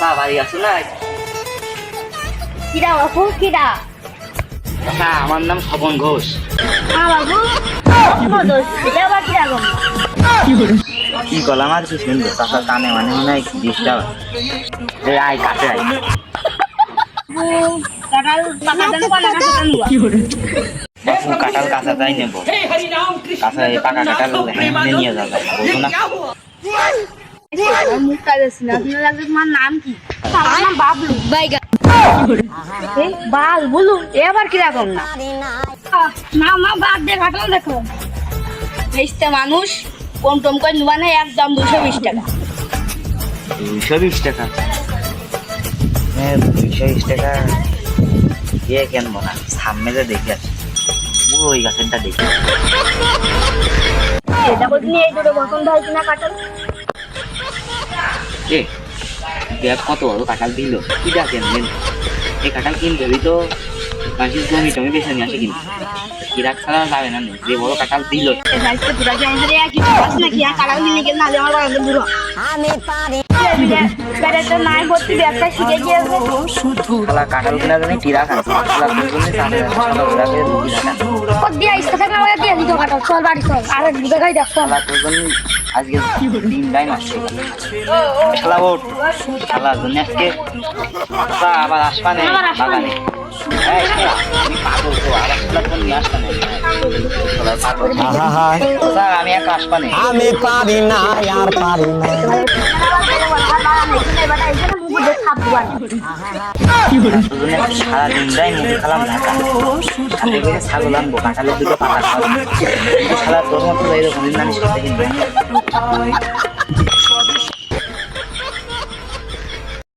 চাচা বাড়ি আসো না? কিরা বাবু কিরা? চাচা আমার নাম স্বপন ঘোষ। হ্যাঁ বাবু। কি গলাম আর কি শুনব চাচা কানে মানে মনে হয় ডিস্টার্ব। এই আয় কাছে আয়। বাপু কাঁঠাল কাঁচা তাই নেব। কাঁচা পাকা কাঁঠাল হ্যাঁ নিয়ে যাবে। বলব না। নাম কি আমার নাম বাবলু বাইগা বাল বলু এ কীরকম না না মা মানুষ কম টম করে নিবা না একদম দুশো বিশ টাকা দুইশো বিশ টাকা হ্যাঁ দুইশো বিশ টাকা দিয়ে সামনে যে দেখে আছি ওই গাছেরটা দেখি এটা বলছি এই দুটো পছন্দ হয় কিনা কাটাল এ দেখ কত বড় কাঁঠাল দিল। কি ডাকেন এই কাঁঠাল কিনতে তো মানুষের জমি টমি বেছে নিয়ে আসে কিন্তু। কিরাক ছাড়া যাবে না। যে বড় কাঁঠাল দিল। কাঁঠাল কিনা জানি কিরাক আছে আজকে দিনটাই নষ্ট হয়ে খেলা ওঠ শালা জন্য আজকে আবার আসবানে আসবা নে। বাগানে আমি পারি না আর পারি না দুজনে সারা দিনটাই মুড়ি খালাম, ঢাকা হাতে করে ছাগল আনব কাঁঠালের দুটো পাতা খাব শালা তোর মতো এরকম জানিস করতে কিন্তু।